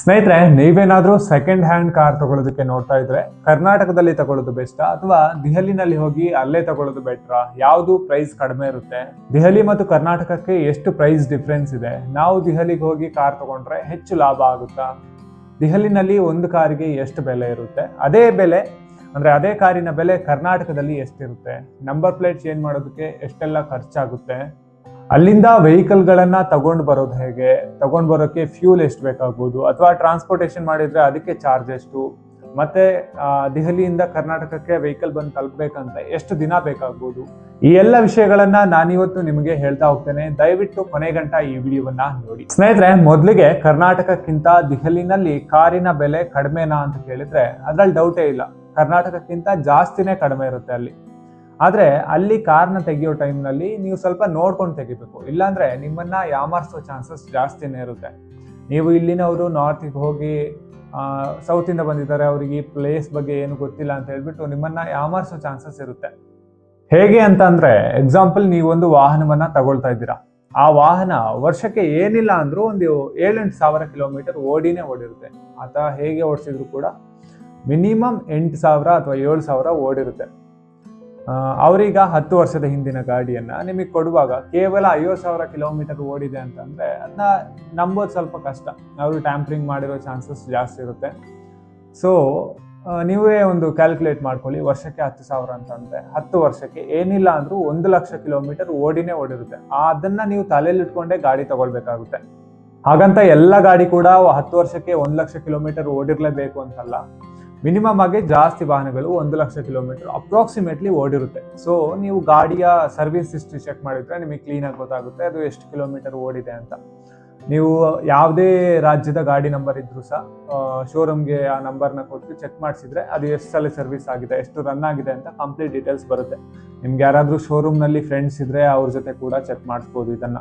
ಸ್ನೇಹಿತರೆ, ನೀವೇನಾದರೂ second hand car ತಗೊಳ್ಳೋದಕ್ಕೆ ನೋಡ್ತಾ ಇದ್ರೆ, ಕರ್ನಾಟಕದಲ್ಲಿ ತಗೊಳ್ಳೋದು ಬೆಸ್ಟಾ ಅಥವಾ ದೆಹಲಿನಲ್ಲಿ ಹೋಗಿ ಅಲ್ಲೇ ತಗೊಳ್ಳೋದು ಬೆಟ್ರಾ ಯಾವುದು ಪ್ರೈಸ್ ಕಡಿಮೆ ಇರುತ್ತೆ? ದೆಹಲಿ ಮತ್ತು ಕರ್ನಾಟಕಕ್ಕೆ ಎಷ್ಟು ಪ್ರೈಸ್ ಡಿಫ್ರೆನ್ಸ್ ಇದೆ? ನಾವು ದೆಹಲಿಗೆ ಹೋಗಿ ಕಾರ್ ತಗೊಂಡ್ರೆ ಹೆಚ್ಚು ಲಾಭ ಆಗುತ್ತಾ? ದೆಹಲಿನಲ್ಲಿ ಒಂದು ಕಾರಿಗೆ ಎಷ್ಟು ಬೆಲೆ ಇರುತ್ತೆ? ಅದೇ ಬೆಲೆ, ಅಂದ್ರೆ ಅದೇ ಕಾರಿನ ಬೆಲೆ ಕರ್ನಾಟಕದಲ್ಲಿ ಎಷ್ಟಿರುತ್ತೆ? ನಂಬರ್ ಪ್ಲೇಟ್ ಚೇಂಜ್ ಮಾಡೋದಕ್ಕೆ ಎಷ್ಟೆಲ್ಲ ಖರ್ಚಾಗುತ್ತೆ? ಅಲ್ಲಿಂದ ವೆಹಿಕಲ್ಗಳನ್ನ ತಗೊಂಡು ಬರೋದು ಹೇಗೆ? ತಗೊಂಡು ಬರೋಕೆ ಫ್ಯೂಲ್ ಎಷ್ಟು ಬೇಕಾಗ್ಬೋದು? ಅಥವಾ ಟ್ರಾನ್ಸ್ಪೋರ್ಟೇಷನ್ ಮಾಡಿದ್ರೆ ಅದಕ್ಕೆ ಚಾರ್ಜ್ ಎಷ್ಟು? ಮತ್ತೆ ದೆಹಲಿಯಿಂದ ಕರ್ನಾಟಕಕ್ಕೆ ವೆಹಿಕಲ್ ಬಂದು ತಲುಪಬೇಕಂತ ಎಷ್ಟು ದಿನ ಬೇಕಾಗ್ಬೋದು? ಈ ಎಲ್ಲ ವಿಷಯಗಳನ್ನ ನಾನಿವತ್ತು ನಿಮಗೆ ಹೇಳ್ತಾ ಹೋಗ್ತೇನೆ. ದಯವಿಟ್ಟು ಕೊನೆಗಂಟ ಈ ವಿಡಿಯೋವನ್ನ ನೋಡಿ. ಸ್ನೇಹಿತರೆ, ಮೊದಲಿಗೆ ಕರ್ನಾಟಕಕ್ಕಿಂತ ದೆಹಲಿನಲ್ಲಿ ಕಾರಿನ ಬೆಲೆ ಕಡಿಮೆನಾ ಅಂತ ಕೇಳಿದ್ರೆ ಅದ್ರಲ್ಲಿ ಡೌಟೇ ಇಲ್ಲ. ಕರ್ನಾಟಕಕ್ಕಿಂತ ಜಾಸ್ತಿನೇ ಕಡಿಮೆ ಇರುತ್ತೆ ಅಲ್ಲಿ. ಆದ್ರೆ ಅಲ್ಲಿ ಕಾರ್ನ ತೆಗಿಯೋ ಟೈಮ್ನಲ್ಲಿ ನೀವು ಸ್ವಲ್ಪ ನೋಡ್ಕೊಂಡು ತೆಗಿಬೇಕು. ಇಲ್ಲಾಂದ್ರೆ ನಿಮ್ಮನ್ನ ಯಾಮಾರಿಸೋ ಚಾನ್ಸಸ್ ಜಾಸ್ತಿನೇ ಇರುತ್ತೆ. ನೀವು ಇಲ್ಲಿನವರು ನಾರ್ತಿಗೆ ಹೋಗಿ ಸೌತ್ ಇಂದ ಬಂದಿದ್ದಾರೆ, ಅವರಿಗೆ ಈ ಪ್ಲೇಸ್ ಬಗ್ಗೆ ಏನು ಗೊತ್ತಿಲ್ಲ ಅಂತ ಹೇಳ್ಬಿಟ್ಟು ನಿಮ್ಮನ್ನ ಯಾಮಾರಿಸೋ ಚಾನ್ಸಸ್ ಇರುತ್ತೆ. ಹೇಗೆ ಅಂತ ಅಂದ್ರೆ ಎಕ್ಸಾಂಪಲ್ ನೀವೊಂದು ವಾಹನವನ್ನ ತಗೊಳ್ತಾ ಇದ್ದೀರಾ. ಆ ವಾಹನ ವರ್ಷಕ್ಕೆ ಏನಿಲ್ಲ ಅಂದರೂ ಒಂದು ಏಳೆಂಟು ಸಾವಿರ ಕಿಲೋಮೀಟರ್ ಓಡಿನೇ ಓಡಿರುತ್ತೆ. ಆತ ಹೇಗೆ ಓಡಿಸಿದ್ರು ಕೂಡ ಮಿನಿಮಮ್ ಎಂಟು ಸಾವಿರ ಅಥವಾ ಏಳು ಸಾವಿರ ಓಡಿರುತ್ತೆ. ಅವ್ರೀಗ ಹತ್ತು ವರ್ಷದ ಹಿಂದಿನ ಗಾಡಿಯನ್ನ ನಿಮಗೆ ಕೊಡುವಾಗ ಕೇವಲ ಐವತ್ತು ಸಾವಿರ ಕಿಲೋಮೀಟರ್ ಓಡಿದೆ ಅಂತಂದರೆ ಅದನ್ನ ನಂಬೋದು ಸ್ವಲ್ಪ ಕಷ್ಟ. ಅವರು ಟ್ಯಾಂಪ್ರಿಂಗ್ ಮಾಡಿರೋ ಚಾನ್ಸಸ್ ಜಾಸ್ತಿ ಇರುತ್ತೆ. ಸೊ ನೀವೇ ಒಂದು ಕ್ಯಾಲ್ಕುಲೇಟ್ ಮಾಡ್ಕೊಳ್ಳಿ, ವರ್ಷಕ್ಕೆ ಹತ್ತು ಸಾವಿರ ಅಂತಂದರೆ ಹತ್ತು ವರ್ಷಕ್ಕೆ ಏನಿಲ್ಲ ಅಂದರೂ ಒಂದು ಲಕ್ಷ ಕಿಲೋಮೀಟರ್ ಓಡಿನೇ ಓಡಿರುತ್ತೆ. ಅದನ್ನ ನೀವು ತಲೆಯಲ್ಲಿ ಇಟ್ಕೊಂಡೇ ಗಾಡಿ ತಗೊಳ್ಬೇಕಾಗುತ್ತೆ. ಹಾಗಂತ ಎಲ್ಲ ಗಾಡಿ ಕೂಡ ಹತ್ತು ವರ್ಷಕ್ಕೆ ಒಂದು ಲಕ್ಷ ಕಿಲೋಮೀಟರ್ ಓಡಿರಲೇಬೇಕು ಅಂತಲ್ಲ. ಮಿನಿಮಮ್ ಆಗಿ ಜಾಸ್ತಿ ವಾಹನಗಳು ಒಂದು ಲಕ್ಷ ಕಿಲೋಮೀಟರ್ ಅಪ್ರಾಕ್ಸಿಮೇಟ್ಲಿ ಓಡಿರುತ್ತೆ. ಸೊ ನೀವು ಗಾಡಿಯ ಸರ್ವಿಸ್ ಹಿಸ್ಟ್ರಿ ಚೆಕ್ ಮಾಡಿದ್ರೆ ನಿಮಗೆ ಕ್ಲೀನಾಗಿ ಗೊತ್ತಾಗುತ್ತೆ ಅದು ಎಷ್ಟು ಕಿಲೋಮೀಟರ್ ಓಡಿದೆ ಅಂತ. ನೀವು ಯಾವುದೇ ರಾಜ್ಯದ ಗಾಡಿ ನಂಬರ್ ಇದ್ರೂ ಸಹ ಶೋರೂಮ್ಗೆ ಆ ನಂಬರ್ನ ಕೊಟ್ಟು ಚೆಕ್ ಮಾಡಿಸಿದ್ರೆ ಅದು ಎಷ್ಟು ಸಲ ಸರ್ವಿಸ್ ಆಗಿದೆ, ಎಷ್ಟು ರನ್ ಆಗಿದೆ ಅಂತ ಕಂಪ್ಲೀಟ್ ಡೀಟೇಲ್ಸ್ ಬರುತ್ತೆ. ನಿಮ್ಗೆ ಯಾರಾದರೂ ಶೋರೂಮ್ನಲ್ಲಿ ಫ್ರೆಂಡ್ಸ್ ಇದ್ದರೆ ಅವ್ರ ಜೊತೆ ಕೂಡ ಚೆಕ್ ಮಾಡಿಸ್ಬೋದು ಇದನ್ನ.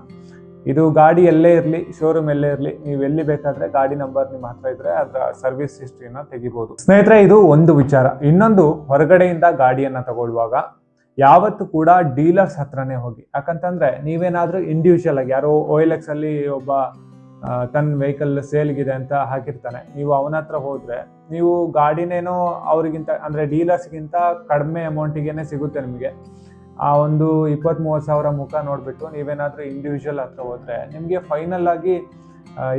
ಇದು ಗಾಡಿ ಎಲ್ಲೇ ಇರಲಿ ಶೋರೂಮ್ ಎಲ್ಲೇ ಇರಲಿ, ನೀವು ಎಲ್ಲಿ ಬೇಕಾದ್ರೆ ಗಾಡಿ ನಂಬರ್ ನಿಮ್ಮ ಹತ್ರ ಇದ್ರೆ ಅದರ ಸರ್ವಿಸ್ ಹಿಸ್ಟ್ರಿನ ತೆಗಿಬಹುದು ಸ್ನೇಹಿತರೆ, ಇದು ಒಂದು ವಿಚಾರ. ಇನ್ನೊಂದು, ಹೊರಗಡೆಯಿಂದ ಗಾಡಿಯನ್ನ ತಗೊಳ್ಳುವಾಗ ಯಾವತ್ತು ಕೂಡ ಡೀಲರ್ಸ್ ಹತ್ರನೇ ಹೋಗಿ. ಯಾಕಂತಂದ್ರೆ, ನೀವೇನಾದ್ರೂ ಇಂಡಿವಿಜುವಲ್ ಆಗಿ, ಯಾರೋ ಓ ಎಲ್ ಎಕ್ಸ್ ಅಲ್ಲಿ ಒಬ್ಬ ತನ್ನ ವೆಹಿಕಲ್ ಸೇಲ್ಗಿದೆ ಅಂತ ಹಾಕಿರ್ತಾನೆ. ನೀವು ಅವನ ಹತ್ರ ಹೋದ್ರೆ, ನೀವು ಗಾಡಿನೇನೋ ಅವ್ರಿಗಿಂತ, ಅಂದ್ರೆ ಡೀಲರ್ಸ್ಗಿಂತ ಕಡಿಮೆ ಅಮೌಂಟಿಗೆ ಸಿಗುತ್ತೆ ನಿಮಗೆ. ಆ ಒಂದು ಇಪ್ಪತ್ತ್ ಮೂವತ್ತು ಸಾವಿರ ಮುಖ ನೋಡಿಬಿಟ್ಟು ನೀವೇನಾದರೂ ಇಂಡಿವಿಜುವಲ್ ಹತ್ರ ಹೋದ್ರೆ ನಿಮಗೆ ಫೈನಲ್ ಆಗಿ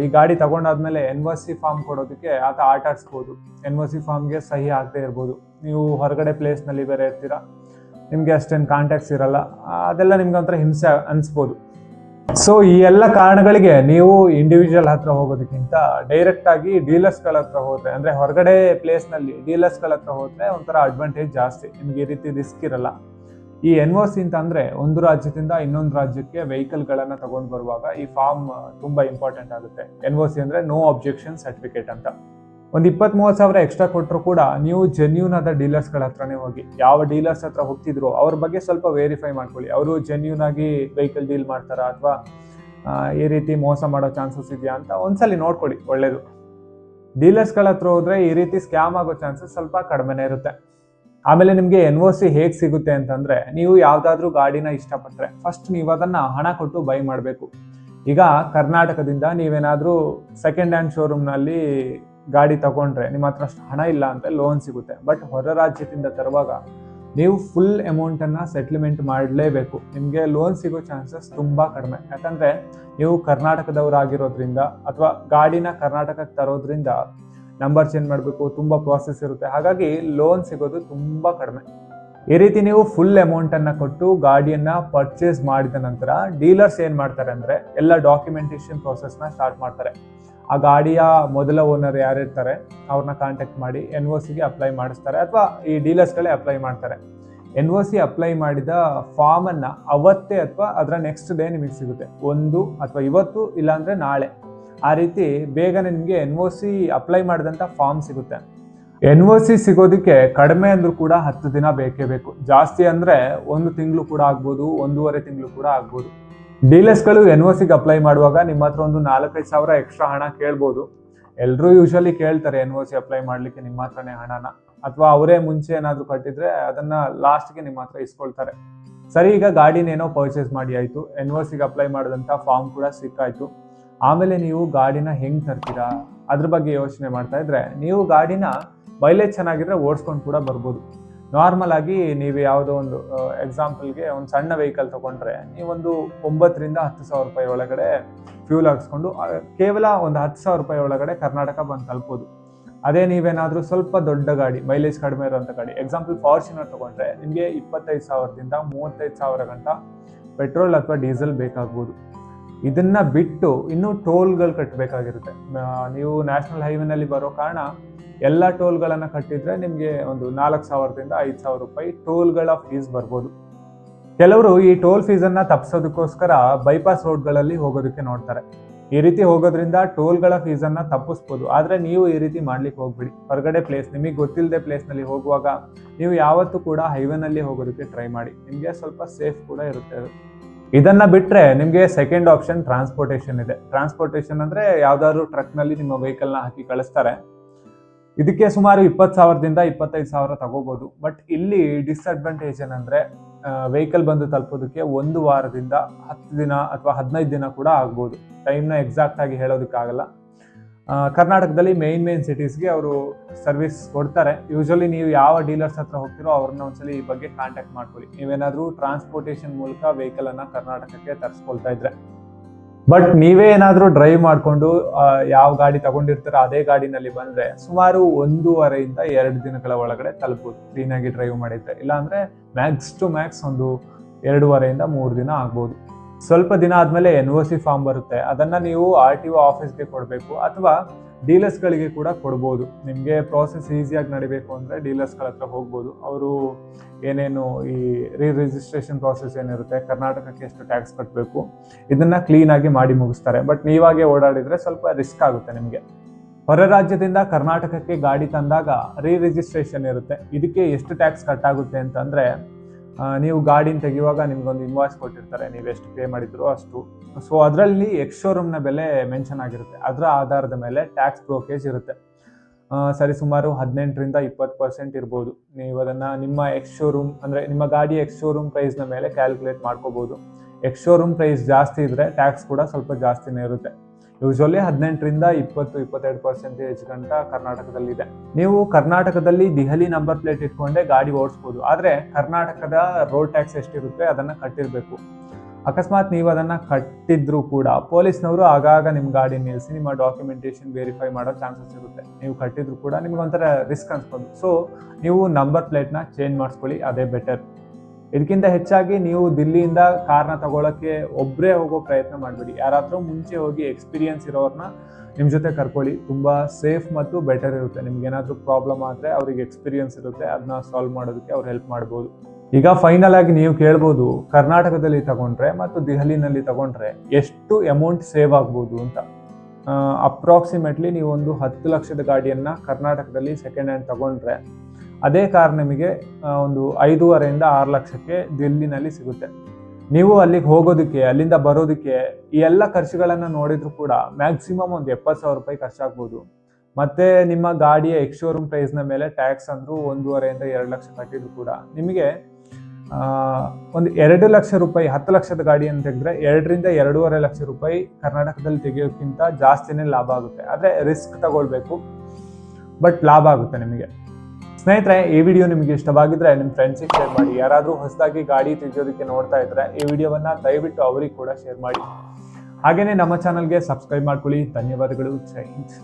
ಈ ಗಾಡಿ ತಗೊಂಡಾದ್ಮೇಲೆ ಎನ್ ಒ ಸಿ ಫಾರ್ಮ್ ಕೊಡೋದಕ್ಕೆ ಆತ ಆಟಾಡಿಸ್ಬೋದು ಎನ್ ಒ ಸಿ ಫಾರ್ಮ್ಗೆ ಸಹಿ ಆಗದೆ ಇರ್ಬೋದು. ನೀವು ಹೊರಗಡೆ ಪ್ಲೇಸ್ನಲ್ಲಿ ಬೇರೆ ಇರ್ತೀರಾ? ನಿಮಗೆ ಅಷ್ಟೇನು ಕಾಂಟ್ಯಾಕ್ಟ್ಸ್ ಇರಲ್ಲ. ಅದೆಲ್ಲ ನಿಮ್ಗೆ ಒಂಥರ ಹಿಂಸೆ ಅನಿಸ್ಬೋದು. ಸೊ ಈ ಎಲ್ಲ ಕಾರಣಗಳಿಗೆ ನೀವು ಇಂಡಿವಿಜುವಲ್ ಹತ್ರ ಹೋಗೋದಕ್ಕಿಂತ ಡೈರೆಕ್ಟ್ ಆಗಿ ಡೀಲರ್ಸ್ಗಳ ಹತ್ರ ಹೋದ್ರೆ, ಅಂದ್ರೆ ಹೊರಗಡೆ ಪ್ಲೇಸ್ನಲ್ಲಿ ಡೀಲರ್ಸ್ಗಳ ಹತ್ರ ಹೋದ್ರೆ ಒಂಥರ ಅಡ್ವಾಂಟೇಜ್ ಜಾಸ್ತಿ. ನಿಮ್ಗೆ ಈ ರೀತಿ ರಿಸ್ಕ್ ಇರಲ್ಲ. ಈ ಎನ್ ಒ ಸಿ ಅಂತ ಅಂದ್ರೆ ಒಂದು ರಾಜ್ಯದಿಂದ ಇನ್ನೊಂದು ರಾಜ್ಯಕ್ಕೆ ವೆಹಿಕಲ್ ಗಳನ್ನ ತಗೊಂಡು ಬರುವಾಗ ಈ ಫಾರ್ಮ್ ತುಂಬಾ ಇಂಪಾರ್ಟೆಂಟ್ ಆಗುತ್ತೆ. ಎನ್ ಒ ಸಿ ಅಂದ್ರೆ ನೋ ಅಬ್ಜೆಕ್ಷನ್ ಸರ್ಟಿಫಿಕೇಟ್ ಅಂತ. ಒಂದು ಇಪ್ಪತ್ತ್ ಮೂವತ್ತು ಸಾವಿರ ಎಕ್ಸ್ಟ್ರಾ ಕೊಟ್ಟರು ಕೂಡ ನೀವು ಜೆನ್ಯೂನ್ ಆದ ಡೀಲರ್ಸ್ಗಳ ಹತ್ರನೇ ಹೋಗಿ. ಯಾವ ಡೀಲರ್ಸ್ ಹತ್ರ ಹೋಗ್ತಿದ್ರು ಅವ್ರ ಬಗ್ಗೆ ಸ್ವಲ್ಪ ವೆರಿಫೈ ಮಾಡ್ಕೊಳ್ಳಿ. ಅವರು ಜೆನ್ಯೂನ್ ಆಗಿ ವೆಹಿಕಲ್ ಡೀಲ್ ಮಾಡ್ತಾರಾ ಅಥವಾ ಈ ರೀತಿ ಮೋಸ ಮಾಡೋ ಚಾನ್ಸಸ್ ಇದೆಯಾ ಅಂತ ಒಂದ್ಸಲಿ ನೋಡ್ಕೊಳ್ಳಿ, ಒಳ್ಳೇದು. ಡೀಲರ್ಸ್ಗಳ ಹತ್ರ ಹೋದ್ರೆ ಈ ರೀತಿ ಸ್ಕ್ಯಾಮ್ ಆಗೋ ಚಾನ್ಸಸ್ ಸ್ವಲ್ಪ ಕಡಿಮೆನೇ ಇರುತ್ತೆ. ಆಮೇಲೆ ನಿಮಗೆ ಎನ್ ಒ ಸಿ ಹೇಗೆ ಸಿಗುತ್ತೆ ಅಂತಂದ್ರೆ, ನೀವು ಯಾವುದಾದ್ರೂ ಗಾಡಿನ ಇಷ್ಟಪಟ್ಟರೆ ಫಸ್ಟ್ ನೀವು ಅದನ್ನ ಹಣ ಕೊಟ್ಟು ಬೈ ಮಾಡಬೇಕು. ಈಗ ಕರ್ನಾಟಕದಿಂದ ನೀವೇನಾದರೂ ಸೆಕೆಂಡ್ ಹ್ಯಾಂಡ್ ಶೋರೂಮ್ನಲ್ಲಿ ಗಾಡಿ ತಗೊಂಡ್ರೆ ನಿಮ್ಮ ಹತ್ರ ಅಷ್ಟು ಹಣ ಇಲ್ಲ ಅಂತ ಲೋನ್ ಸಿಗುತ್ತೆ. ಬಟ್ ಹೊರ ರಾಜ್ಯದಿಂದ ತರುವಾಗ ನೀವು ಫುಲ್ ಅಮೌಂಟ್ ಅನ್ನ ಸೆಟ್ಲ್ಮೆಂಟ್ ಮಾಡಲೇಬೇಕು. ನಿಮಗೆ ಲೋನ್ ಸಿಗೋ ಚಾನ್ಸಸ್ ತುಂಬಾ ಕಡಿಮೆ. ಯಾಕಂದ್ರೆ ನೀವು ಕರ್ನಾಟಕದವರಾಗಿರೋದ್ರಿಂದ ಅಥವಾ ಗಾಡಿನ ಕರ್ನಾಟಕಕ್ಕೆ ತರೋದ್ರಿಂದ ನಂಬರ್ ಚೇಂಜ್ ಮಾಡಬೇಕು, ತುಂಬ ಪ್ರಾಸೆಸ್ ಇರುತ್ತೆ. ಹಾಗಾಗಿ ಲೋನ್ ಸಿಗೋದು ತುಂಬ ಕಡಿಮೆ. ಈ ರೀತಿ ನೀವು ಫುಲ್ ಅಮೌಂಟ್ ಅನ್ನ ಕೊಟ್ಟು ಗಾಡಿಯನ್ನ ಪರ್ಚೇಸ್ ಮಾಡಿದ ನಂತರ ಡೀಲರ್ಸ್ ಏನು ಮಾಡ್ತಾರೆ ಅಂದ್ರೆ ಎಲ್ಲ ಡಾಕ್ಯುಮೆಂಟೇಶನ್ ಪ್ರೋಸೆಸ್ನ ಸ್ಟಾರ್ಟ್ ಮಾಡ್ತಾರೆ. ಆ ಗಾಡಿಯ ಮೊದಲ ಓನರ್ ಯಾರಿರ್ತಾರೆ ಅವ್ರನ್ನ ಕಾಂಟ್ಯಾಕ್ಟ್ ಮಾಡಿ ಎನ್ ಒ ಸಿಗೆ ಅಪ್ಲೈ ಮಾಡಿಸ್ತಾರೆ ಅಥವಾ ಈ ಡೀಲರ್ಸ್ಗಳೇ ಅಪ್ಲೈ ಮಾಡ್ತಾರೆ. ಎನ್ ಒ ಸಿ ಅಪ್ಲೈ ಮಾಡಿದ ಫಾರ್ಮ್ ಅನ್ನ ಅವತ್ತೇ ಅಥವಾ ಅದರ ನೆಕ್ಸ್ಟ್ ಡೇ ನಿಮಗೆ ಸಿಗುತ್ತೆ. ಒಂದು ಅಥವಾ ಇವತ್ತು ಇಲ್ಲಾಂದರೆ ನಾಳೆ. ಆ ರೀತಿ ಬೇಗನೆ ನಿಮಗೆ ಎನ್ ಒ ಸಿ ಅಪ್ಲೈ ಮಾಡಿದಂಥ ಫಾರ್ಮ್ ಸಿಗುತ್ತೆ. ಎನ್ ಒ ಸಿ ಸಿಗೋದಕ್ಕೆ ಕಡಿಮೆ ಅಂದರೂ ಕೂಡ ಹತ್ತು ದಿನ ಬೇಕೇ ಬೇಕು. ಜಾಸ್ತಿ ಅಂದರೆ ಒಂದು ತಿಂಗಳು ಕೂಡ ಆಗ್ಬೋದು, ಒಂದೂವರೆ ತಿಂಗಳು ಕೂಡ ಆಗ್ಬೋದು. ಡೀಲರ್ಸ್ಗಳು ಎನ್ ಒ ಸಿಗೆ ಅಪ್ಲೈ ಮಾಡುವಾಗ ನಿಮ್ಮ ಹತ್ರ ಒಂದು ನಾಲ್ಕೈದು ಸಾವಿರ ಎಕ್ಸ್ಟ್ರಾ ಹಣ ಕೇಳ್ಬೋದು. ಎಲ್ಲರೂ ಯೂಶಲಿ ಕೇಳ್ತಾರೆ ಎನ್ ಒ ಸಿ ಅಪ್ಲೈ ಮಾಡ್ಲಿಕ್ಕೆ ನಿಮ್ಮ ಹತ್ರನೇ ಹಣನ. ಅಥವಾ ಅವರೇ ಮುಂಚೆ ಏನಾದರೂ ಕಟ್ಟಿದ್ರೆ ಅದನ್ನ ಲಾಸ್ಟ್ಗೆ ನಿಮ್ಮ ಹತ್ರ ಇಸ್ಕೊಳ್ತಾರೆ. ಸರಿ, ಈಗ ಗಾಡಿನೇನೋ ಪರ್ಚೇಸ್ ಮಾಡಿ ಆಯ್ತು. ಎನ್ ಒ ಸಿಗೆ ಅಪ್ಲೈ ಮಾಡಿದಂಥ ಫಾರ್ಮ್ ಕೂಡ ಸಿಕ್ಕಾಯ್ತು. ಆಮೇಲೆ ನೀವು ಗಾಡಿನ ಹೆಂಗ್ ತರ್ತೀರಾ? ಅದ್ರ ಬಗ್ಗೆ ಯೋಚನೆ ಮಾಡ್ತಾ ಇದ್ರೆ, ನೀವು ಗಾಡಿನ ಮೈಲೇಜ್ ಚೆನ್ನಾಗಿದ್ರೆ ಓಡಿಸ್ಕೊಂಡು ಕೂಡ ಬರ್ಬೋದು. ನಾರ್ಮಲ್ ಆಗಿ ನೀವು ಯಾವುದೋ ಒಂದು ಎಕ್ಸಾಂಪಲ್ಗೆ ಒಂದು ಸಣ್ಣ ವೆಹಿಕಲ್ ತಗೊಂಡ್ರೆ, ನೀವೊಂದು ಒಂಬತ್ತರಿಂದ ಹತ್ತು ಸಾವಿರ ರೂಪಾಯಿ ಒಳಗಡೆ ಫ್ಯೂಲ್ ಹಾಕ್ಸ್ಕೊಂಡು ಕೇವಲ ಒಂದು ಹತ್ತು ಸಾವಿರ ರೂಪಾಯಿ ಒಳಗಡೆ ಕರ್ನಾಟಕ ಬಂದು ತಲುಪೋದು ಅದೇ ನೀವೇನಾದರೂ ಸ್ವಲ್ಪ ದೊಡ್ಡ ಗಾಡಿ ಮೈಲೇಜ್ ಕಡಿಮೆ ಇರುವಂತ ಗಾಡಿ ಎಕ್ಸಾಂಪಲ್ ಫಾರ್ಚುನರ್ ತೊಗೊಂಡ್ರೆ, ನಿಮಗೆ ಇಪ್ಪತ್ತೈದು ಸಾವಿರದಿಂದ ಮೂವತ್ತೈದು ಸಾವಿರ ಗಂಟ ಪೆಟ್ರೋಲ್ ಅಥವಾ ಡೀಸೆಲ್ ಬೇಕಾಗ್ಬೋದು. ಇದನ್ನ ಬಿಟ್ಟು ಇನ್ನೂ ಟೋಲ್ಗಳು ಕಟ್ಟಬೇಕಾಗಿರುತ್ತೆ ನೀವು ನ್ಯಾಷನಲ್ ಹೈವೇನಲ್ಲಿ ಬರೋ ಕಾರಣ ಎಲ್ಲ ಟೋಲ್ಗಳನ್ನು ಕಟ್ಟಿದ್ರೆ ನಿಮಗೆ ಒಂದು ನಾಲ್ಕು ಸಾವಿರದಿಂದ ಐದು ಸಾವಿರ ರೂಪಾಯಿ ಟೋಲ್ಗಳ ಫೀಸ್ ಬರ್ಬೋದು. ಕೆಲವರು ಈ ಟೋಲ್ ಫೀಸನ್ನು ತಪ್ಪಿಸೋದಕ್ಕೋಸ್ಕರ ಬೈಪಾಸ್ ರೋಡ್ಗಳಲ್ಲಿ ಹೋಗೋದಕ್ಕೆ ನೋಡ್ತಾರೆ. ಈ ರೀತಿ ಹೋಗೋದ್ರಿಂದ ಟೋಲ್ಗಳ ಫೀಸನ್ನು ತಪ್ಪಿಸ್ಬೋದು. ಆದರೆ ನೀವು ಈ ರೀತಿ ಮಾಡ್ಲಿಕ್ಕೆ ಹೋಗ್ಬಿಡಿ. ಹೊರಗಡೆ ಪ್ಲೇಸ್ ನಿಮಗೆ ಗೊತ್ತಿಲ್ಲದೆ ಪ್ಲೇಸ್ನಲ್ಲಿ ಹೋಗುವಾಗ ನೀವು ಯಾವತ್ತೂ ಕೂಡ ಹೈವೇನಲ್ಲಿ ಹೋಗೋದಕ್ಕೆ ಟ್ರೈ ಮಾಡಿ. ನಿಮಗೆ ಸ್ವಲ್ಪ ಸೇಫ್ ಕೂಡ ಇರುತ್ತೆ ಅದು. ಇದನ್ನ ಬಿಟ್ರೆ ನಿಮಗೆ ಸೆಕೆಂಡ್ ಆಪ್ಷನ್ ಟ್ರಾನ್ಸ್ಪೋರ್ಟೇಷನ್ ಇದೆ. ಟ್ರಾನ್ಸ್ಪೋರ್ಟೇಷನ್ ಅಂದ್ರೆ ಯಾವ್ದಾದ್ರು ಟ್ರಕ್ನಲ್ಲಿ ನಿಮ್ಮ ವೆಹಿಕಲ್ನ ಹಾಕಿ ಕಳಿಸ್ತಾರೆ. ಇದಕ್ಕೆ ಸುಮಾರು ಇಪ್ಪತ್ತು ಸಾವಿರದಿಂದ ಇಪ್ಪತ್ತೈದು ಸಾವಿರ ತಗೋಬಹುದು ಬಟ್ ಇಲ್ಲಿ ಡಿಸ್ಅಡ್ವಾಂಟೇಜ್ ಏನಂದ್ರೆ ವೆಹಿಕಲ್ ಬಂದು ತಲುಪೋದಕ್ಕೆ ಒಂದು ವಾರದಿಂದ ಹತ್ತು ದಿನ ಅಥವಾ ಹದಿನೈದು ದಿನ ಕೂಡ ಆಗ್ಬೋದು. ಟೈಮ್ನ ಎಕ್ಸಾಕ್ಟ್ ಆಗಿ ಹೇಳೋದಕ್ಕಾಗಲ್ಲ. ಕರ್ನಾಟಕದಲ್ಲಿ ಮೇನ್ ಮೇನ್ ಸಿಟೀಸ್ಗೆ ಅವರು ಸರ್ವಿಸ್ ಕೊಡ್ತಾರೆ. ಯೂಶಲಿ ನೀವು ಯಾವ ಡೀಲರ್ಸ್ ಹತ್ರ ಹೋಗ್ತಿರೋ ಅವ್ರನ್ನ ಒಂದ್ಸಲಿ ಈ ಬಗ್ಗೆ ಕಾಂಟ್ಯಾಕ್ಟ್ ಮಾಡ್ಕೊಳ್ಳಿ. ನೀವೇನಾದರೂ ಟ್ರಾನ್ಸ್ಪೋರ್ಟೇಷನ್ ಮೂಲಕ ವೆಹಿಕಲ್ ಅನ್ನ ಕರ್ನಾಟಕಕ್ಕೆ ತರಿಸ್ಕೊಳ್ತಾ ಇದ್ರೆ. ಬಟ್ ನೀವೇ ಏನಾದರೂ ಡ್ರೈವ್ ಮಾಡಿಕೊಂಡು ಯಾವ ಗಾಡಿ ತಗೊಂಡಿರ್ತೀರೋ ಅದೇ ಗಾಡಿನಲ್ಲಿ ಬಂದ್ರೆ ಸುಮಾರು ಒಂದೂವರೆಯಿಂದ ಎರಡು ದಿನಗಳ ಒಳಗಡೆ ತಲುಪಬಹುದು ಕ್ಲೀನಾಗಿ ಡ್ರೈವ್ ಮಾಡಿದ್ರೆ. ಇಲ್ಲಾಂದ್ರೆ ಮ್ಯಾಕ್ಸ್ ಟು ಮ್ಯಾಕ್ಸ್ ಒಂದು ಎರಡೂವರೆಯಿಂದ ಮೂರು ದಿನ ಆಗ್ಬೋದು. ಸ್ವಲ್ಪ ದಿನ ಆದಮೇಲೆ ಎನ್ ಒ ಸಿ ಫಾರ್ಮ್ ಬರುತ್ತೆ. ಅದನ್ನ ನೀವು ಆರ್ ಟಿ ಒ ಆಫೀಸ್ಗೆ ಕೊಡಬೇಕು ಅಥವಾ ಡೀಲರ್ಸ್ಗಳಿಗೆ ಕೂಡ ಕೊಡ್ಬೋದು. ನಿಮಗೆ ಪ್ರಾಸೆಸ್ ಈಸಿಯಾಗಿ ನಡಿಬೇಕು ಅಂದರೆ ಡೀಲರ್ಸ್ಗಳ ಹತ್ರ ಹೋಗ್ಬೋದು. ಅವರು ಏನೇನು ಈ ರೀ ರಿಜಿಸ್ಟ್ರೇಷನ್ ಪ್ರಾಸೆಸ್ ಏನಿರುತ್ತೆ, ಕರ್ನಾಟಕಕ್ಕೆ ಎಷ್ಟು ಟ್ಯಾಕ್ಸ್ ಕಟ್ಟಬೇಕು ಇದನ್ನ ಕ್ಲೀನಾಗಿ ಮಾಡಿ ಮುಗಿಸ್ತಾರೆ. ಬಟ್ ನೀವಾಗೆ ಓಡಾಡಿದ್ರೆ ಸ್ವಲ್ಪ ರಿಸ್ಕ್ ಆಗುತ್ತೆ ನಿಮಗೆ. ಹೊರ ರಾಜ್ಯದಿಂದ ಕರ್ನಾಟಕಕ್ಕೆ ಗಾಡಿ ತಂದಾಗ ರೀ ರಿಜಿಸ್ಟ್ರೇಷನ್ ಇರುತ್ತೆ. ಇದಕ್ಕೆ ಎಷ್ಟು ಟ್ಯಾಕ್ಸ್ ಕಟ್ಟಾಗುತ್ತೆ ಅಂತಂದರೆ ನೀವು ಗಾಡಿನ ತೆಗೆಯುವಾಗ ನಿಮ್ಗೊಂದು ಇನ್ವಾಯ್ಸ್ ಕೊಟ್ಟಿರ್ತಾರೆ, ನೀವು ಎಷ್ಟು ಪೇ ಮಾಡಿದ್ರು ಅಷ್ಟು. ಸೊ ಅದರಲ್ಲಿ ಎಕ್ಸ್ ಶೋರೂಮ್ನ ಬೆಲೆ ಮೆನ್ಷನ್ ಆಗಿರುತ್ತೆ. ಅದರ ಆಧಾರದ ಮೇಲೆ ಟ್ಯಾಕ್ಸ್ ಬ್ರೋಕೇಜ್ ಇರುತ್ತೆ. ಸರಿ, ಸುಮಾರು ಹದಿನೆಂಟರಿಂದ ಇಪ್ಪತ್ತು ಪರ್ಸೆಂಟ್ ಇರ್ಬೋದು. ನೀವು ಅದನ್ನು ನಿಮ್ಮ ಎಕ್ಸ್ ಶೋರೂಮ್ ಅಂದರೆ ನಿಮ್ಮ ಗಾಡಿ ಎಕ್ಸ್ ಶೋರೂಮ್ ಪ್ರೈಸ್ನ ಮೇಲೆ ಕ್ಯಾಲ್ಕುಲೇಟ್ ಮಾಡ್ಕೋಬೋದು. ಎಕ್ಸ್ ಶೋರೂಮ್ ಪ್ರೈಸ್ ಜಾಸ್ತಿ ಇದ್ದರೆ ಟ್ಯಾಕ್ಸ್ ಕೂಡ ಸ್ವಲ್ಪ ಜಾಸ್ತಿನೇ ಇರುತ್ತೆ. ಯೂಶಲಿ ಹದಿನೆಂಟರಿಂದ ಇಪ್ಪತ್ತು, ಇಪ್ಪತ್ತೆರಡು ಪರ್ಸೆಂಟೇಜ್ ಗಂಟ ಕರ್ನಾಟಕದಲ್ಲಿದೆ. ನೀವು ಕರ್ನಾಟಕದಲ್ಲಿ ದೆಹಲಿ ನಂಬರ್ ಪ್ಲೇಟ್ ಇಟ್ಕೊಂಡೆ ಗಾಡಿ ಓಡಿಸ್ಬೋದು. ಆದರೆ ಕರ್ನಾಟಕದ ರೋಡ್ ಟ್ಯಾಕ್ಸ್ ಎಷ್ಟಿರುತ್ತೆ ಅದನ್ನು ಕಟ್ಟಿರಬೇಕು. ಅಕಸ್ಮಾತ್ ನೀವು ಅದನ್ನು ಕಟ್ಟಿದ್ರು ಕೂಡ ಪೊಲೀಸ್ನವರು ಆಗಾಗ ನಿಮ್ಮ ಗಾಡಿ ನಿಲ್ಲಿಸಿ ನಿಮ್ಮ ಡಾಕ್ಯುಮೆಂಟೇಶನ್ ವೆರಿಫೈ ಮಾಡೋ ಚಾನ್ಸಸ್ ಇರುತ್ತೆ. ನೀವು ಕಟ್ಟಿದ್ರು ಕೂಡ ನಿಮ್ಗೆ ಒಂಥರ ರಿಸ್ಕ್ ಅನ್ಸ್ಬೋದು. ಸೊ ನೀವು ನಂಬರ್ ಪ್ಲೇಟ್ನ ಚೇಂಜ್ ಮಾಡಿಸ್ಕೊಳ್ಳಿ, ಅದೇ ಬೆಟರ್ ಇದಕ್ಕಿಂತ ಹೆಚ್ಚಾಗಿ ನೀವು ದಿಲ್ಲಿಯಿಂದ ಕಾರ್ನ ತಗೊಳಕ್ಕೆ ಒಬ್ಬರೇ ಹೋಗೋ ಪ್ರಯತ್ನ ಮಾಡಬೇಡಿ. ಯಾರಾದರೂ ಮುಂಚೆ ಹೋಗಿ ಎಕ್ಸ್ಪೀರಿಯನ್ಸ್ ಇರೋರನ್ನ ನಿಮ್ಮ ಜೊತೆ ಕರ್ಕೊಳ್ಳಿ. ತುಂಬ ಸೇಫ್ ಮತ್ತು ಬೆಟರ್ ಇರುತ್ತೆ. ನಿಮ್ಗೆ ಏನಾದರೂ ಪ್ರಾಬ್ಲಮ್ ಆದರೆ ಅವ್ರಿಗೆ ಎಕ್ಸ್ಪೀರಿಯನ್ಸ್ ಇರುತ್ತೆ. ಅದನ್ನ ಸಾಲ್ವ್ ಮಾಡೋದಕ್ಕೆ ಅವ್ರು ಹೆಲ್ಪ್ ಮಾಡ್ಬೋದು. ಈಗ ಫೈನಲ್ ಆಗಿ ನೀವು ಕೇಳ್ಬೋದು, ಕರ್ನಾಟಕದಲ್ಲಿ ತಗೊಂಡ್ರೆ ಮತ್ತು ದೆಹಲಿನಲ್ಲಿ ತಗೊಂಡ್ರೆ ಎಷ್ಟು ಅಮೌಂಟ್ ಸೇವ್ ಆಗ್ಬೋದು ಅಂತ. ಅಪ್ರಾಕ್ಸಿಮೇಟ್ಲಿ ಒಂದು ಹತ್ತು ಲಕ್ಷದ ಗಾಡಿಯನ್ನು ಕರ್ನಾಟಕದಲ್ಲಿ ಸೆಕೆಂಡ್ ಹ್ಯಾಂಡ್ ತಗೊಂಡ್ರೆ ಅದೇ ಕಾರ್ ನಿಮಗೆ ಒಂದು ಐದೂವರೆಯಿಂದ ಆರು ಲಕ್ಷಕ್ಕೆ ದಿಲ್ಲಿನಲ್ಲಿ ಸಿಗುತ್ತೆ. ನೀವು ಅಲ್ಲಿಗೆ ಹೋಗೋದಕ್ಕೆ, ಅಲ್ಲಿಂದ ಬರೋದಕ್ಕೆ ಈ ಎಲ್ಲ ಖರ್ಚುಗಳನ್ನು ನೋಡಿದ್ರು ಕೂಡ ಮ್ಯಾಕ್ಸಿಮಮ್ ಒಂದು ಎಪ್ಪತ್ತು ಸಾವಿರ ರೂಪಾಯಿ ಖರ್ಚಾಗ್ಬೋದು. ಮತ್ತೆ ನಿಮ್ಮ ಗಾಡಿಯ ಎಕ್ಸ್ ಶೋರೂಮ್ ಪ್ರೈಸ್ನ ಮೇಲೆ ಟ್ಯಾಕ್ಸ್ ಅಂದರೂ ಒಂದೂವರೆಯಿಂದ ಎರಡು ಲಕ್ಷ ಕಟ್ಟಿದ್ರು ಕೂಡ. ನಿಮಗೆ ಒಂದು ಎರಡು ಲಕ್ಷ ರೂಪಾಯಿ, ಹತ್ತು ಲಕ್ಷದ ಗಾಡಿಯನ್ನು ತೆಗೆದ್ರೆ ಎರಡರಿಂದ ಎರಡೂವರೆ ಲಕ್ಷ ರೂಪಾಯಿ ಕರ್ನಾಟಕದಲ್ಲಿ ತೆಗೆಯೋಕ್ಕಿಂತ ಜಾಸ್ತಿನೇ ಲಾಭ ಆಗುತ್ತೆ. ಆದರೆ ರಿಸ್ಕ್ ತಗೊಳ್ಬೇಕು ಬಟ್ ಲಾಭ ಆಗುತ್ತೆ ನಿಮಗೆ. ಸ್ನೇಹಿತರೆ, ಈ ವಿಡಿಯೋ ನಿಮಗೆ ಇಷ್ಟವಾಗಿದ್ರೆ ನಿಮ್ಮ ಫ್ರೆಂಡ್ಸಿಗೆ ಶೇರ್ ಮಾಡಿ. ಯಾರಾದರೂ ಹೊಸದಾಗಿ ಗಾಡಿ ತೆಗೆಯೋದಕ್ಕೆ ನೋಡ್ತಾ ಇದ್ರೆ ಈ ವಿಡಿಯೋವನ್ನ ದಯವಿಟ್ಟು ಅವರಿಗೆ ಕೂಡ ಶೇರ್ ಮಾಡಿ. ಹಾಗೆಯೇ ನಮ್ಮ ಚಾನಲ್ಗೆ ಸಬ್ಸ್ಕ್ರೈಬ್ ಮಾಡ್ಕೊಳ್ಳಿ. ಧನ್ಯವಾದಗಳು. ಜೈ ಹಿಂದ್.